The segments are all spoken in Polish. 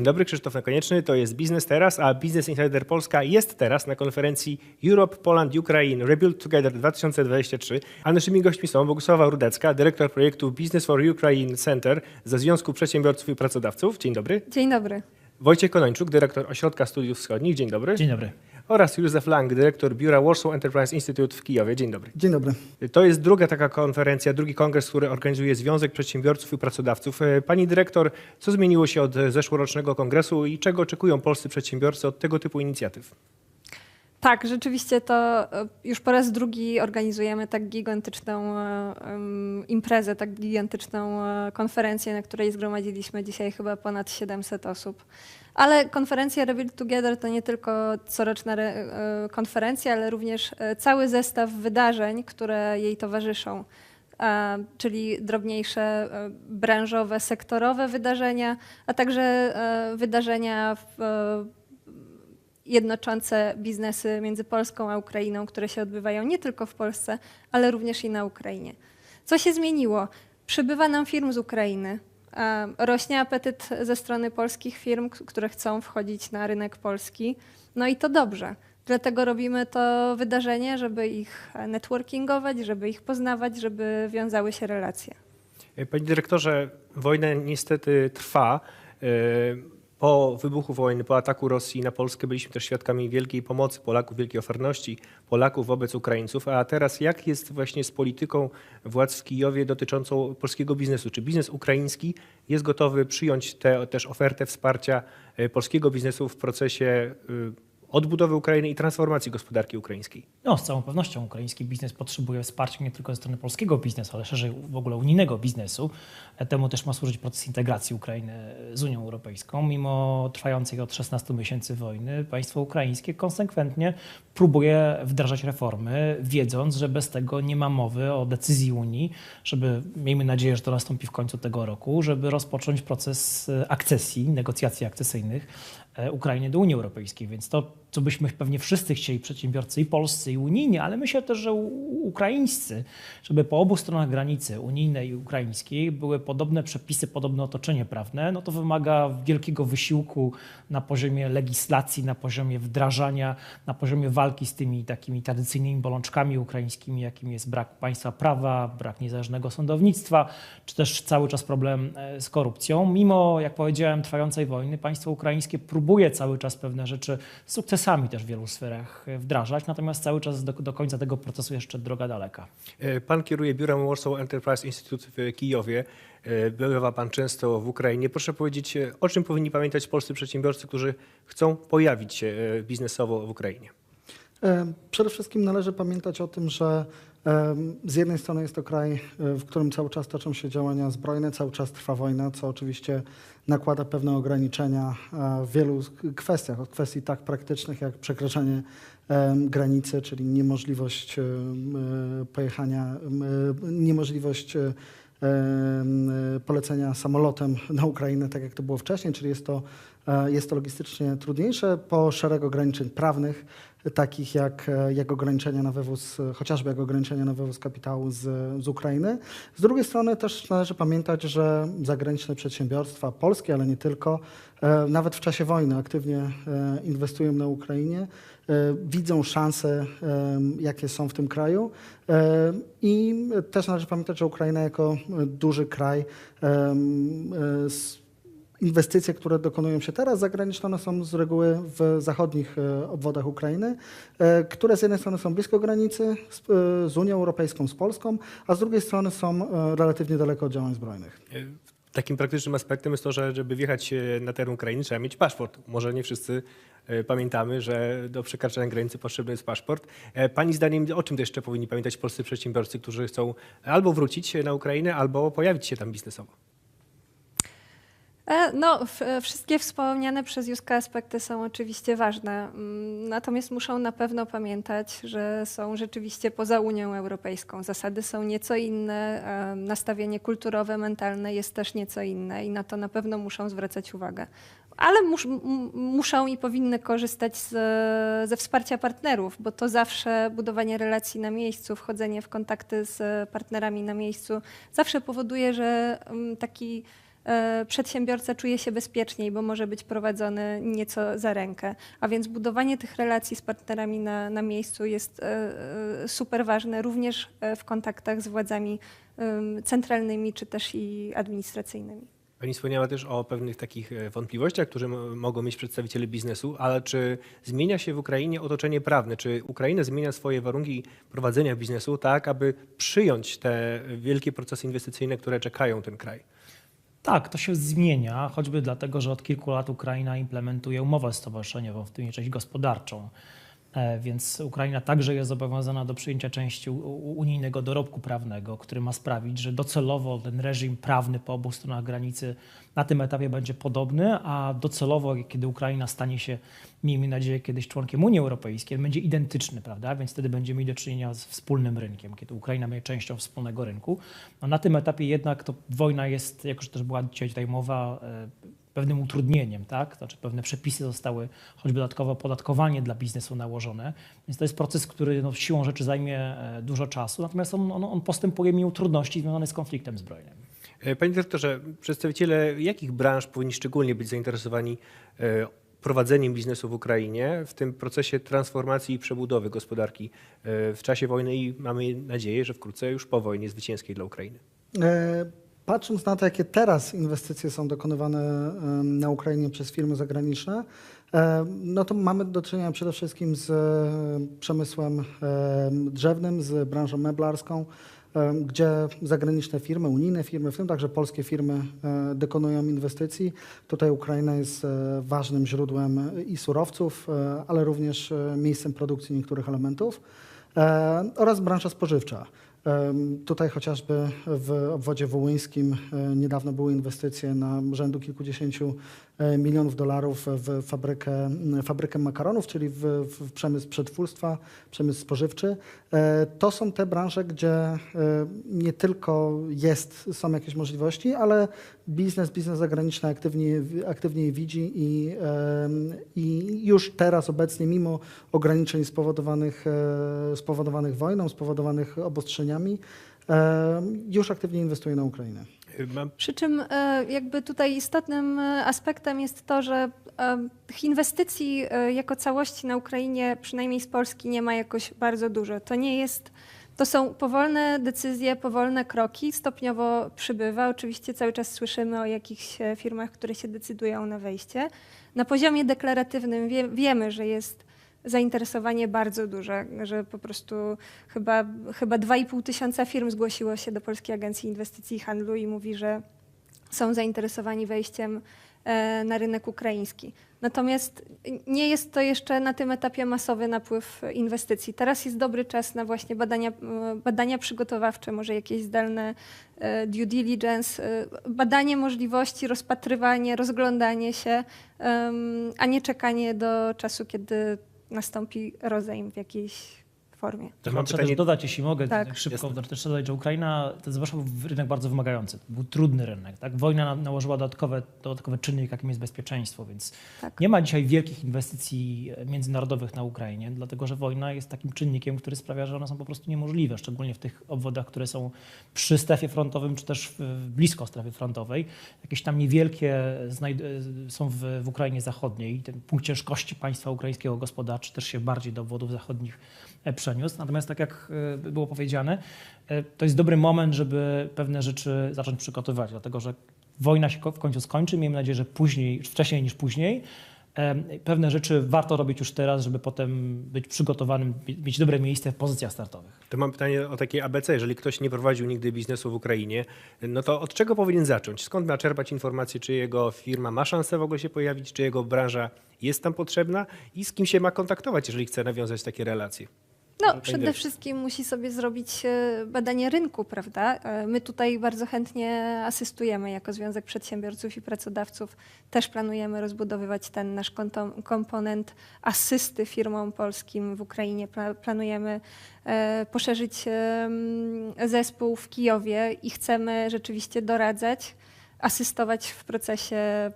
Dzień dobry, Krzysztof Nakonieczny, to jest Biznes Teraz, a Business Insider Polska jest teraz na konferencji Europe, Poland, Ukraine Rebuild Together 2023, a naszymi gośćmi są Bogusława Rudecka, dyrektor projektu Business for Ukraine Center ze Związku Przedsiębiorców i Pracodawców. Dzień dobry. Dzień dobry. Wojciech Konończuk, dyrektor Ośrodka Studiów Wschodnich. Dzień dobry. Dzień dobry. Oraz Józef Lang, dyrektor biura Warsaw Enterprise Institute w Kijowie. Dzień dobry. Dzień dobry. To jest druga taka konferencja, drugi kongres, który organizuje Związek Przedsiębiorców i Pracodawców. E, Pani dyrektor, co zmieniło się od zeszłorocznego kongresu i czego oczekują polscy przedsiębiorcy od tego typu inicjatyw? Tak, rzeczywiście to e, już po raz drugi organizujemy tak gigantyczną em, imprezę, tak gigantyczną e, konferencję, na której zgromadziliśmy dzisiaj chyba ponad 700 osób. Ale konferencja Rebuild Together to nie tylko coroczna re, konferencja, ale również cały zestaw wydarzeń, które jej towarzyszą. czyli drobniejsze branżowe, sektorowe wydarzenia, a także wydarzenia jednoczące biznesy między Polską a Ukrainą, które się odbywają nie tylko w Polsce, ale również i na Ukrainie. Co się zmieniło? Przybywa nam firm z Ukrainy. Rośnie apetyt ze strony polskich firm, które chcą wchodzić na rynek polski. No i to dobrze. Dlatego robimy to wydarzenie, żeby ich networkingować, żeby ich poznawać, żeby wiązały się relacje. E, Panie dyrektorze, wojna niestety trwa. Po wybuchu wojny, po ataku Rosji na Polskę byliśmy też świadkami wielkiej pomocy Polaków, wielkiej oferności Polaków wobec Ukraińców. A teraz jak jest właśnie z polityką władz w Kijowie dotyczącą polskiego biznesu? Czy biznes ukraiński jest gotowy przyjąć tę też ofertę wsparcia e, polskiego biznesu w procesie e, odbudowy Ukrainy i transformacji gospodarki ukraińskiej? No, z całą pewnością ukraiński biznes potrzebuje wsparcia nie tylko ze strony polskiego biznesu, ale szerzej w ogóle unijnego biznesu. Temu też ma służyć proces integracji Ukrainy z Unią Europejską. Mimo trwającej od 16 miesięcy wojny, państwo ukraińskie konsekwentnie próbuje wdrażać reformy, wiedząc, że bez tego nie ma mowy o decyzji Unii, żeby, miejmy nadzieję, że to nastąpi w końcu tego roku, żeby rozpocząć proces akcesji, negocjacji akcesyjnych Ukrainy do Unii Europejskiej. Więc to, co byśmy pewnie wszyscy chcieli, przedsiębiorcy i polscy, i unijni, ale myślę też, że ukraińscy, żeby po obu stronach granicy unijnej i ukraińskiej były podobne przepisy, podobne otoczenie prawne, no to wymaga wielkiego wysiłku na poziomie legislacji, na poziomie wdrażania, na poziomie walki z tymi takimi tradycyjnymi bolączkami ukraińskimi, jakim jest brak państwa prawa, brak niezależnego sądownictwa, czy też cały czas problem e, z korupcją. Mimo, jak powiedziałem, trwającej wojny, państwo ukraińskie próbuje cały czas pewne rzeczy z sukcesami też w wielu sferach e, wdrażać, natomiast cały czas do, do końca tego procesu jeszcze droga daleka. E, Pan kieruje biurem Warsaw Enterprise Institute w Kijowie. E, Bywa pan często w Ukrainie. Proszę powiedzieć, o czym powinni pamiętać polscy przedsiębiorcy, którzy chcą pojawić się biznesowo w Ukrainie? Przede wszystkim należy pamiętać o tym, że z jednej strony jest to kraj, e, w którym cały czas toczą się działania zbrojne, cały czas trwa wojna, co oczywiście nakłada pewne ograniczenia e, w wielu kwestiach, od kwestii tak praktycznych jak przekraczanie granicy, czyli niemożliwość e, pojechania, niemożliwość polecenia samolotem na Ukrainę, tak jak to było wcześniej, czyli jest to, jest to logistycznie trudniejsze, po szereg ograniczeń prawnych, takich jak, e, jak ograniczenia na wywóz, e, chociażby jak ograniczenia na wywóz kapitału z, z Ukrainy. Z drugiej strony też należy pamiętać, że zagraniczne przedsiębiorstwa, polskie, ale nie tylko, e, nawet w czasie wojny aktywnie inwestują na Ukrainie, widzą szanse, jakie są w tym kraju. I też należy pamiętać, że Ukraina jako duży kraj Inwestycje, które dokonują się teraz zagraniczne, one są z reguły w zachodnich e, obwodach Ukrainy, e, które z jednej strony są blisko granicy z, e, z Unią Europejską, z Polską, a z drugiej strony są relatywnie daleko od działań zbrojnych. Takim praktycznym aspektem jest to, że żeby wjechać na teren Ukrainy trzeba mieć paszport. Może nie wszyscy pamiętamy, że do przekraczania granicy potrzebny jest paszport. Pani zdaniem o czym jeszcze powinni pamiętać polscy przedsiębiorcy, którzy chcą albo wrócić na Ukrainę, albo pojawić się tam biznesowo? E, No, e, wszystkie wspomniane przez Józka aspekty są oczywiście ważne, mm, natomiast muszą na pewno pamiętać, że są rzeczywiście poza Unią Europejską. Zasady są nieco inne, e, nastawienie kulturowe, mentalne jest też nieco inne i na to na pewno muszą zwracać uwagę. Ale mus, muszą i powinny korzystać z, ze wsparcia partnerów, bo to zawsze budowanie relacji na miejscu, wchodzenie w kontakty z partnerami na miejscu zawsze powoduje, że mm, taki przedsiębiorca czuje się bezpieczniej, bo może być prowadzony nieco za rękę. A więc budowanie tych relacji z partnerami na, na miejscu jest e, e, super ważne, również e, w kontaktach z władzami centralnymi czy też i administracyjnymi. Pani wspomniała też o pewnych takich e, wątpliwościach, które mogą mieć przedstawiciele biznesu, ale czy zmienia się w Ukrainie otoczenie prawne? Czy Ukraina zmienia swoje warunki prowadzenia biznesu tak, aby przyjąć te wielkie procesy inwestycyjne, które czekają ten kraj? Tak, to się zmienia, choćby dlatego, że od kilku lat Ukraina implementuje umowę stowarzyszeniową, w tym część gospodarczą. E, Więc Ukraina także jest zobowiązana do przyjęcia części unijnego dorobku prawnego, który ma sprawić, że docelowo ten reżim prawny po obu stronach granicy na tym etapie będzie podobny, a docelowo, kiedy Ukraina stanie się, miejmy nadzieję, kiedyś członkiem Unii Europejskiej, będzie identyczny, prawda? Więc wtedy będziemy mieli do czynienia z wspólnym rynkiem, kiedy Ukraina będzie częścią wspólnego rynku. No na tym etapie jednak to wojna jest, jak już też była dzisiaj tutaj mowa, e, pewnym utrudnieniem, tak? Znaczy pewne przepisy zostały choćby dodatkowo opodatkowanie dla biznesu nałożone, więc to jest proces, który no, siłą rzeczy zajmie e, dużo czasu, natomiast on, on, on postępuje mimo trudności związanych z konfliktem zbrojnym. E, Panie dyrektorze, przedstawiciele jakich branż powinni szczególnie być zainteresowani e, prowadzeniem biznesu w Ukrainie w tym procesie transformacji i przebudowy gospodarki w czasie wojny i mamy nadzieję, że wkrótce już po wojnie zwycięskiej dla Ukrainy? E, Patrząc na to, jakie teraz inwestycje są dokonywane na Ukrainie przez firmy zagraniczne, e, no to mamy do czynienia przede wszystkim z e, przemysłem e, drzewnym, z branżą meblarską, e, gdzie zagraniczne firmy, unijne firmy, w tym także polskie firmy e, dokonują inwestycji. Tutaj Ukraina jest e, ważnym źródłem i surowców, e, ale również e, miejscem produkcji niektórych elementów e, oraz branża spożywcza. Tutaj chociażby w obwodzie wołyńskim e, niedawno były inwestycje na rzędu kilkudziesięciu milionów dolarów w fabrykę, m, fabrykę makaronów, czyli w, w przemysł przetwórstwa, przemysł spożywczy. E, To są te branże, gdzie e, nie tylko jest, są jakieś możliwości, ale biznes, biznes zagraniczny aktywnie, aktywnie je widzi i, i już teraz obecnie, mimo ograniczeń spowodowanych, e, spowodowanych wojną, spowodowanych obostrzeniami, już aktywnie inwestuje na Ukrainę. Przy czym e, jakby tutaj istotnym e, aspektem jest to, że e, inwestycji jako całości na Ukrainie, przynajmniej z Polski, nie ma jakoś bardzo dużo. To nie jest, to są powolne decyzje, powolne kroki, stopniowo przybywa. Oczywiście cały czas słyszymy o jakichś firmach, które się decydują na wejście. Na poziomie deklaratywnym wie, wiemy, że jest zainteresowanie bardzo duże, że po prostu chyba, chyba 2,5 tysiąca firm zgłosiło się do Polskiej Agencji Inwestycji i Handlu i mówi, że są zainteresowani wejściem e, na rynek ukraiński. Natomiast nie jest to jeszcze na tym etapie masowy napływ inwestycji. Teraz jest dobry czas na właśnie badania, e, badania przygotowawcze, może jakieś zdalne e, due diligence, badanie możliwości, rozpatrywanie, rozglądanie się, a nie czekanie do czasu, kiedy nastąpi rozejm w jakiejś formie. To To mam pytanie- też dodać, jeśli mogę, Tak. tak szybko, Jasne. też dodać, że Ukraina to jest zwłaszcza rynek bardzo wymagający. To był trudny rynek. Tak? Wojna na- nałożyła dodatkowe, dodatkowy czynnik, jakim jest bezpieczeństwo, więc Tak. nie ma dzisiaj wielkich inwestycji międzynarodowych na Ukrainie, dlatego że wojna jest takim czynnikiem, który sprawia, że one są po prostu niemożliwe, szczególnie w tych obwodach, które są przy strefie frontowym, czy też w- blisko strefy frontowej. Jakieś tam niewielkie znajd- są w, w Ukrainie Zachodniej. Ten punkt ciężkości państwa ukraińskiego gospodarczy też się bardziej do obwodów zachodnich e, przeniósł. Natomiast tak jak e, było powiedziane, e, to jest dobry moment, żeby pewne rzeczy zacząć przygotowywać, dlatego że wojna się w końcu skończy. Miejmy nadzieję, że później, wcześniej niż później. Pewne rzeczy warto robić już teraz, żeby potem być przygotowanym, mieć dobre miejsce w pozycjach startowych. To mam pytanie o takie ABC. Jeżeli ktoś nie prowadził nigdy biznesu w Ukrainie, no to od czego powinien zacząć? Skąd ma czerpać informacje, czy jego firma ma szansę w ogóle się pojawić, czy jego branża jest tam potrzebna i z kim się ma kontaktować, jeżeli chce nawiązać takie relacje? No, przede wszystkim musi sobie zrobić e, badanie rynku, prawda? E, My tutaj bardzo chętnie asystujemy jako Związek Przedsiębiorców i Pracodawców. Też planujemy rozbudowywać ten nasz komponent asysty firmom polskim w Ukrainie. Pla- Planujemy e, poszerzyć zespół w Kijowie i chcemy rzeczywiście doradzać asystować w procesie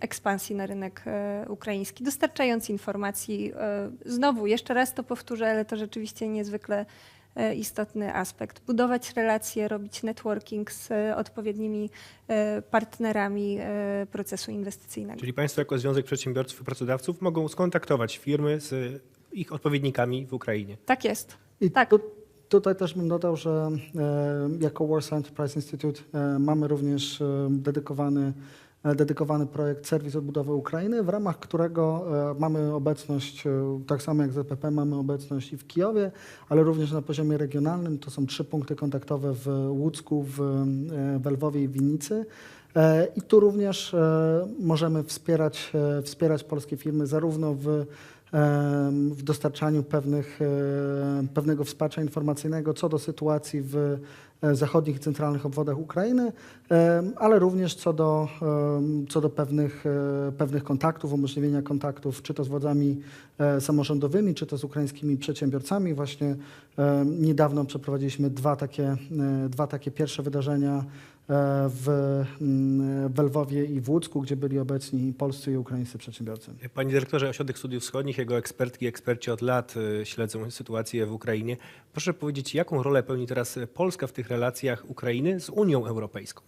ekspansji na rynek e, ukraiński, dostarczając informacji. E, znowu, jeszcze raz to powtórzę, ale to rzeczywiście niezwykle e, istotny aspekt. Budować relacje, robić networking z odpowiednimi partnerami procesu inwestycyjnego. Czyli Państwo jako Związek Przedsiębiorców i Pracodawców mogą skontaktować firmy z ich odpowiednikami w Ukrainie. Tak jest. I Tak. tu, tutaj też bym dodał, że e, jako Warsaw Enterprise Institute e, mamy również e, dedykowany, dedykowany projekt Serwis Odbudowy Ukrainy, w ramach którego mamy obecność, tak samo jak ZPP, mamy obecność i w Kijowie, ale również na poziomie regionalnym. To są trzy punkty kontaktowe w Łucku, w, w Lwowie i Winnicy. I tu również możemy wspierać, wspierać polskie firmy zarówno w w dostarczaniu pewnych, pewnego wsparcia informacyjnego co do sytuacji w e, zachodnich i centralnych obwodach Ukrainy, ale również co do, co do pewnych, e, pewnych kontaktów, umożliwienia kontaktów czy to z władzami e, samorządowymi, czy to z ukraińskimi przedsiębiorcami. Właśnie niedawno przeprowadziliśmy dwa takie, dwa takie pierwsze wydarzenia w, mm, w Lwowie i w Łódzku, gdzie byli obecni polscy i ukraińscy przedsiębiorcy. Panie dyrektorze, Ośrodek Studiów Wschodnich, jego ekspertki i eksperci od lat y, śledzą sytuację w Ukrainie. Proszę powiedzieć, jaką rolę pełni teraz Polska w tych relacjach Ukrainy z Unią Europejską?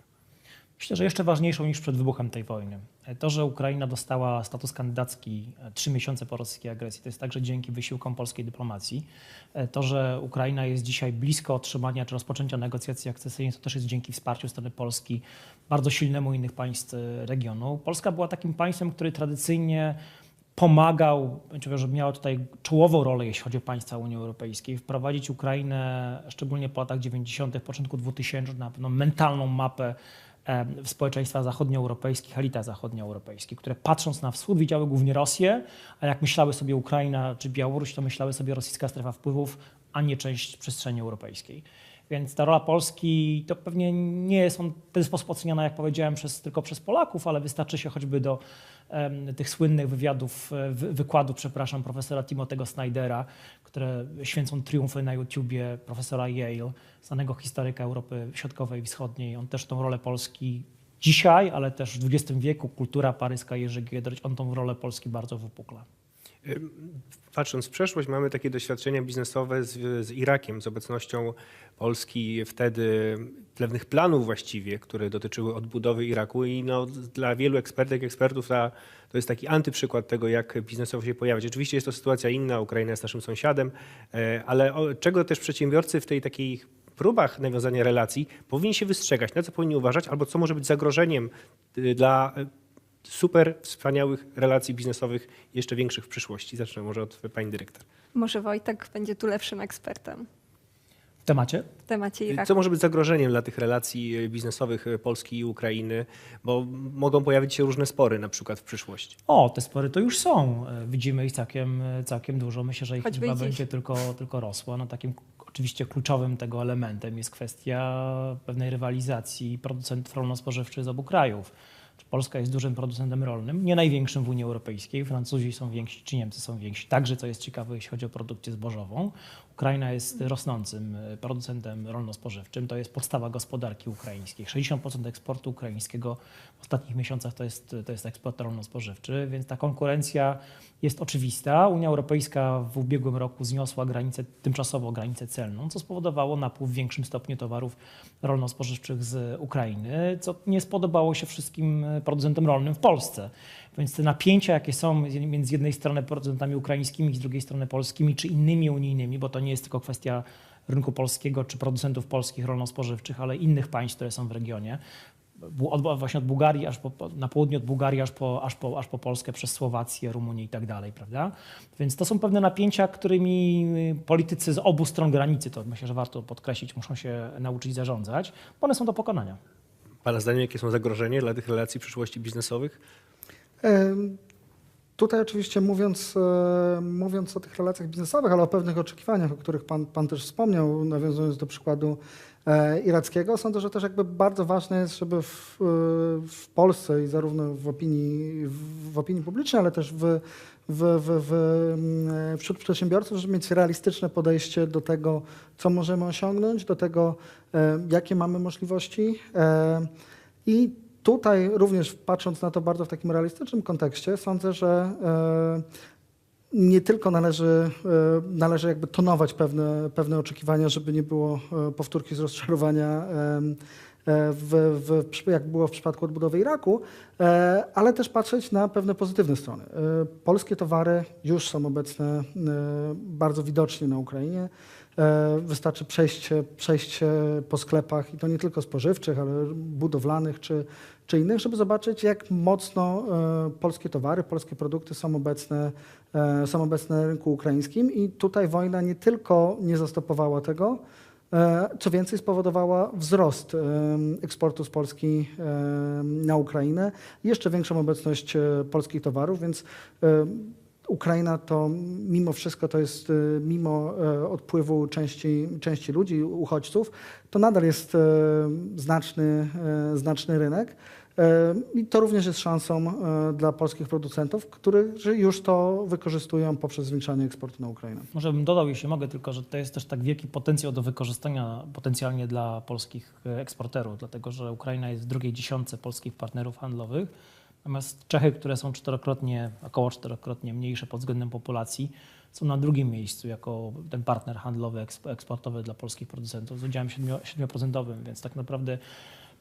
Myślę, że jeszcze ważniejszą niż przed wybuchem tej wojny. To, że Ukraina dostała status kandydacki e, trzy miesiące po rosyjskiej agresji, to jest także dzięki wysiłkom polskiej dyplomacji. E, To, że Ukraina jest dzisiaj blisko otrzymania czy rozpoczęcia negocjacji akcesyjnych, to też jest dzięki wsparciu strony Polski bardzo silnemu innych państw e, regionu. Polska była takim państwem, który tradycyjnie pomagał, że miała tutaj czołową rolę, jeśli chodzi o państwa Unii Europejskiej, wprowadzić Ukrainę, szczególnie po latach 90., początku 2000, na pewną mentalną mapę w społeczeństwa zachodnioeuropejskich, elita zachodnioeuropejskich, które patrząc na wschód widziały głównie Rosję, a jak myślały sobie Ukraina czy Białoruś, to myślały sobie rosyjska strefa wpływów, a nie część przestrzeni europejskiej. Więc ta rola Polski to pewnie nie jest on w ten sposób oceniana, jak powiedziałem, przez, tylko przez Polaków, ale wystarczy się choćby do em, tych słynnych wywiadów, wy, wykładów, przepraszam, profesora Timotego Snydera, które święcą triumfy na YouTubie, profesora Yale, znanego historyka Europy Środkowej i Wschodniej. On też tą rolę Polski dzisiaj, ale też w XX wieku, kultura paryska Jerzy Giedroć, on tą rolę Polski bardzo wypukla. Patrząc w przeszłość, mamy takie doświadczenia biznesowe z, z Irakiem, z obecnością Polski wtedy pewnych planów właściwie, które dotyczyły odbudowy Iraku i no, dla wielu ekspertek, ekspertów ta, to jest taki antyprzykład tego, jak biznesowo się pojawiać. Oczywiście jest to sytuacja inna, Ukraina jest naszym sąsiadem, e, ale czego też przedsiębiorcy w tej takiej próbach nawiązania relacji powinni się wystrzegać, na co powinni uważać, albo co może być zagrożeniem y, dla super wspaniałych relacji biznesowych, jeszcze większych w przyszłości. Zacznę może od pani dyrektor. Może Wojtek będzie tu lepszym ekspertem W temacie? w temacie Iraku. Co może być zagrożeniem dla tych relacji y, biznesowych y, Polski i Ukrainy, bo mogą pojawić się różne spory na przykład w przyszłości. O, te spory to już są. E, Widzimy ich całkiem, e, całkiem dużo. Myślę, że ich Choćby liczba będzie tylko, tylko rosła. No, takim oczywiście kluczowym tego elementem jest kwestia pewnej rywalizacji producentów rolno-spożywczych z obu krajów. Polska jest dużym producentem rolnym, nie największym w Unii Europejskiej. Francuzi są więksi, czy Niemcy są więksi. Także, co jest ciekawe, jeśli chodzi o produkcję zbożową. Ukraina jest rosnącym e, producentem rolno-spożywczym. To jest podstawa gospodarki ukraińskiej. 60% eksportu ukraińskiego w ostatnich miesiącach to jest, to jest eksport rolno-spożywczy, więc ta konkurencja jest oczywista. Unia Europejska w ubiegłym roku zniosła granicę, tymczasowo granicę celną, co spowodowało napływ w większym stopniu towarów rolno-spożywczych z Ukrainy, co nie spodobało się wszystkim producentom rolnym w Polsce. Więc te napięcia, jakie są między z jednej strony producentami ukraińskimi, z drugiej strony polskimi, czy innymi unijnymi, bo to nie jest tylko kwestia rynku polskiego czy producentów polskich rolno-spożywczych, ale innych państw, które są w regionie. Od, właśnie od Bułgarii, aż po, na południe od Bułgarii, aż po, aż, po, aż po Polskę, przez Słowację, Rumunię i tak dalej, prawda? Więc to są pewne napięcia, którymi y, politycy z obu stron granicy, to myślę, że warto podkreślić, muszą się nauczyć zarządzać, bo one są do pokonania. Pana zdaniem, jakie są zagrożenia dla tych relacji przyszłości biznesowych? Tutaj oczywiście mówiąc, e, mówiąc o tych relacjach biznesowych, ale o pewnych oczekiwaniach, o których pan, pan też wspomniał, nawiązując do przykładu e, irackiego, sądzę, że też jakby bardzo ważne jest, żeby w, e, w Polsce i zarówno w opinii, w, opinii publicznej, ale też w, w, w, w, mm, wśród przedsiębiorców, żeby mieć realistyczne podejście do tego, co możemy osiągnąć, do tego, jakie mamy możliwości. I tutaj również patrząc na to bardzo w takim realistycznym kontekście, sądzę, że e, nie tylko należy, e, należy jakby tonować pewne, pewne oczekiwania, żeby nie było e, powtórki z rozczarowania, w, w, jak było w przypadku odbudowy Iraku, ale też patrzeć na pewne pozytywne strony. Polskie towary już są obecne bardzo widocznie na Ukrainie. E, Wystarczy przejść, przejść po sklepach i to nie tylko spożywczych, ale budowlanych czy, czy innych, żeby zobaczyć, jak mocno e, polskie towary, polskie produkty są obecne, e, są obecne na rynku ukraińskim. I tutaj wojna nie tylko nie zastopowała tego, e, co więcej spowodowała wzrost e, eksportu z Polski e, na Ukrainę, jeszcze większą obecność e, polskich towarów, więc e, Ukraina to mimo wszystko to jest, e, mimo e, odpływu części, części ludzi, uchodźców, to nadal jest e, znaczny, e, znaczny rynek. I to również jest szansą dla polskich producentów, którzy już to wykorzystują poprzez zwiększanie eksportu na Ukrainę. Może bym dodał, jeśli mogę, tylko że to jest też tak wielki potencjał do wykorzystania potencjalnie dla polskich eksporterów, dlatego że Ukraina jest w drugiej dziesiątce polskich partnerów handlowych, natomiast Czechy, które są czterokrotnie, około czterokrotnie mniejsze pod względem populacji, są na drugim miejscu jako ten partner handlowy, eksp- eksportowy dla polskich producentów z udziałem 7%, 7%, więc tak naprawdę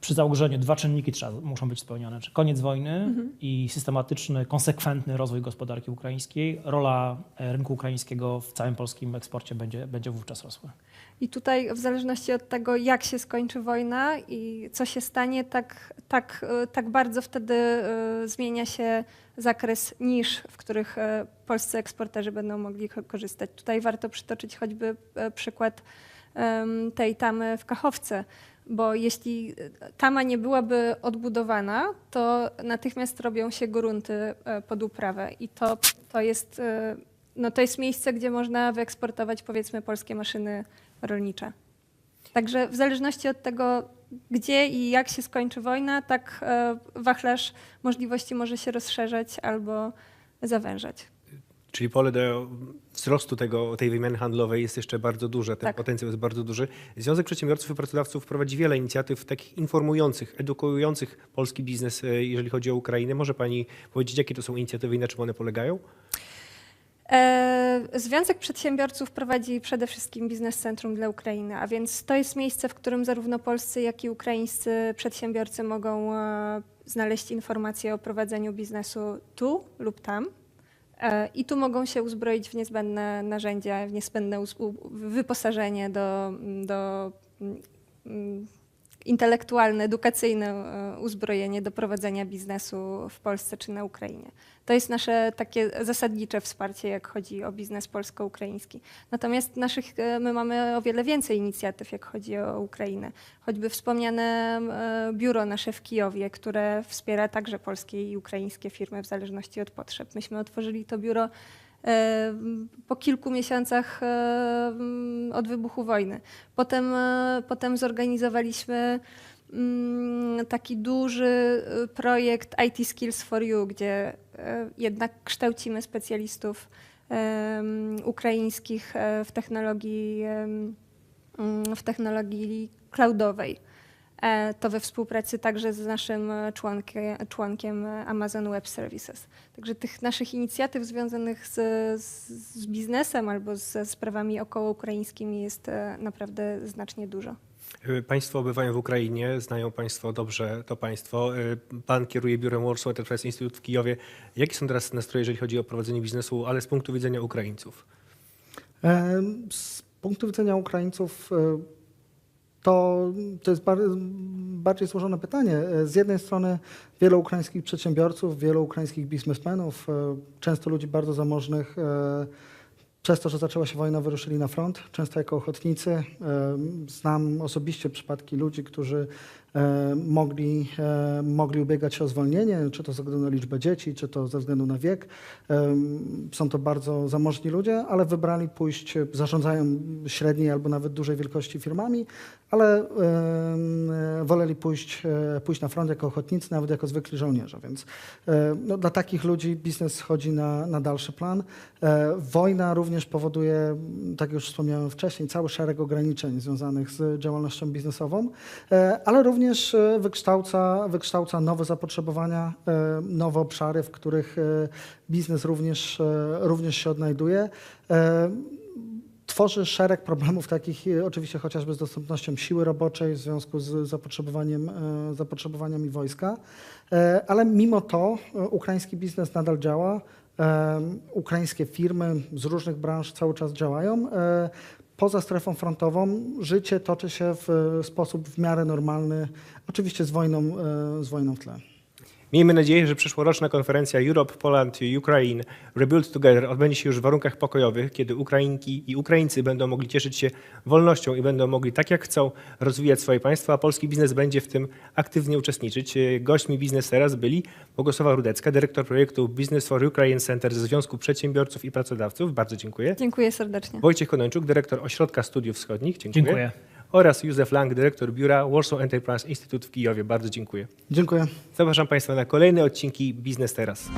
przy założeniu dwa czynniki trzeba, muszą być spełnione. Czy koniec wojny i systematyczny, konsekwentny rozwój gospodarki ukraińskiej, rola e, rynku ukraińskiego w całym polskim eksporcie będzie, będzie wówczas rosła. I tutaj w zależności od tego, jak się skończy wojna i co się stanie, tak, tak, e, tak bardzo wtedy e, zmienia się zakres nisz, w których e, polscy eksporterzy będą mogli ko- korzystać. Tutaj warto przytoczyć choćby przykład tej tamy w Kachowce, bo jeśli tama nie byłaby odbudowana, to natychmiast robią się grunty pod uprawę i to, to jest no to jest miejsce, gdzie można wyeksportować powiedzmy polskie maszyny rolnicze. Także w zależności od tego, gdzie i jak się skończy wojna, tak e, wachlarz możliwości może się rozszerzać albo zawężać. Czyli pole do wzrostu tego, tej wymiany handlowej jest jeszcze bardzo duże, ten Tak. potencjał jest bardzo duży. Związek Przedsiębiorców i Pracodawców prowadzi wiele inicjatyw takich informujących, edukujących polski biznes, e, jeżeli chodzi o Ukrainę. Może Pani powiedzieć, jakie to są inicjatywy i na czym one polegają? E, Związek Przedsiębiorców prowadzi przede wszystkim Biznes Centrum dla Ukrainy, a więc to jest miejsce, w którym zarówno polscy, jak i ukraińscy przedsiębiorcy mogą e, znaleźć informacje o prowadzeniu biznesu tu lub tam. E, I tu mogą się uzbroić w niezbędne narzędzia, w niezbędne wyposażenie do, do mm, intelektualne, edukacyjne e, uzbrojenie do prowadzenia biznesu w Polsce czy na Ukrainie. To jest nasze takie zasadnicze wsparcie, jak chodzi o biznes polsko-ukraiński. Natomiast naszych, e, my mamy o wiele więcej inicjatyw, jak chodzi o Ukrainę. Choćby wspomniane e, biuro nasze w Kijowie, które wspiera także polskie i ukraińskie firmy w zależności od potrzeb. Myśmy otworzyli to biuro po kilku miesiącach e, m, od wybuchu wojny. Potem, e, potem zorganizowaliśmy mm, taki duży e, projekt IT Skills for You, gdzie jednak kształcimy specjalistów em, ukraińskich w technologii, mm, w technologii cloudowej. E, To we współpracy także z naszym e, członkiem, członkiem Amazon Web Services. Także tych naszych inicjatyw związanych z, z, biznesem albo ze sprawami okołoukraińskimi jest e, naprawdę znacznie dużo. Państwo bywają w Ukrainie, znają Państwo dobrze to państwo. Pan kieruje biurem Warsaw Enterprise Institute w Kijowie. Jakie są teraz nastroje, jeżeli chodzi o prowadzenie biznesu, ale z punktu widzenia Ukraińców? Z punktu widzenia Ukraińców to, to jest bar, bardziej złożone pytanie. Z jednej strony wielu ukraińskich przedsiębiorców, wielu ukraińskich biznesmenów, e, często ludzi bardzo zamożnych, e, przez to, że zaczęła się wojna, wyruszyli na front, często jako ochotnicy. E, Znam osobiście przypadki ludzi, którzy mogli, mogli ubiegać się o zwolnienie, czy to ze względu na liczbę dzieci, czy to ze względu na wiek. Są to bardzo zamożni ludzie, ale wybrali pójść, zarządzają średniej albo nawet dużej wielkości firmami, ale woleli pójść, e, pójść na front jako ochotnicy, nawet jako zwykli żołnierze. Więc e, no, dla takich ludzi biznes schodzi na, na dalszy plan. E, Wojna również powoduje, tak jak już wspomniałem wcześniej, cały szereg ograniczeń związanych z działalnością biznesową, ale również wykształca, wykształca nowe zapotrzebowania, nowe obszary, w których biznes również, również się odnajduje. Tworzy szereg problemów takich, e, oczywiście chociażby z dostępnością siły roboczej w związku z zapotrzebowaniem, e, zapotrzebowaniami wojska, E, ale mimo to ukraiński biznes nadal działa. Ukraińskie firmy z różnych branż cały czas działają. Poza strefą frontową życie toczy się w sposób w miarę normalny, oczywiście z wojną, z wojną w tle. Miejmy nadzieję, że przyszłoroczna konferencja Europe, Poland, Ukraine Rebuild Together odbędzie się już w warunkach pokojowych, kiedy Ukrainki i Ukraińcy będą mogli cieszyć się wolnością i będą mogli tak jak chcą rozwijać swoje państwa, a polski biznes będzie w tym aktywnie uczestniczyć. Gośćmi Biznes Teraz byli Bogusława Rudecka, dyrektor projektu Business for Ukraine Center ze Związku Przedsiębiorców i Pracodawców. Bardzo dziękuję. Dziękuję serdecznie. Wojciech Konończuk, dyrektor Ośrodka Studiów Wschodnich. Dziękuję. Dziękuję. Oraz Józef Lang, dyrektor biura Warsaw Enterprise Institute w Kijowie. Bardzo dziękuję. Dziękuję. Zapraszam Państwa na kolejne odcinki Biznes Teraz.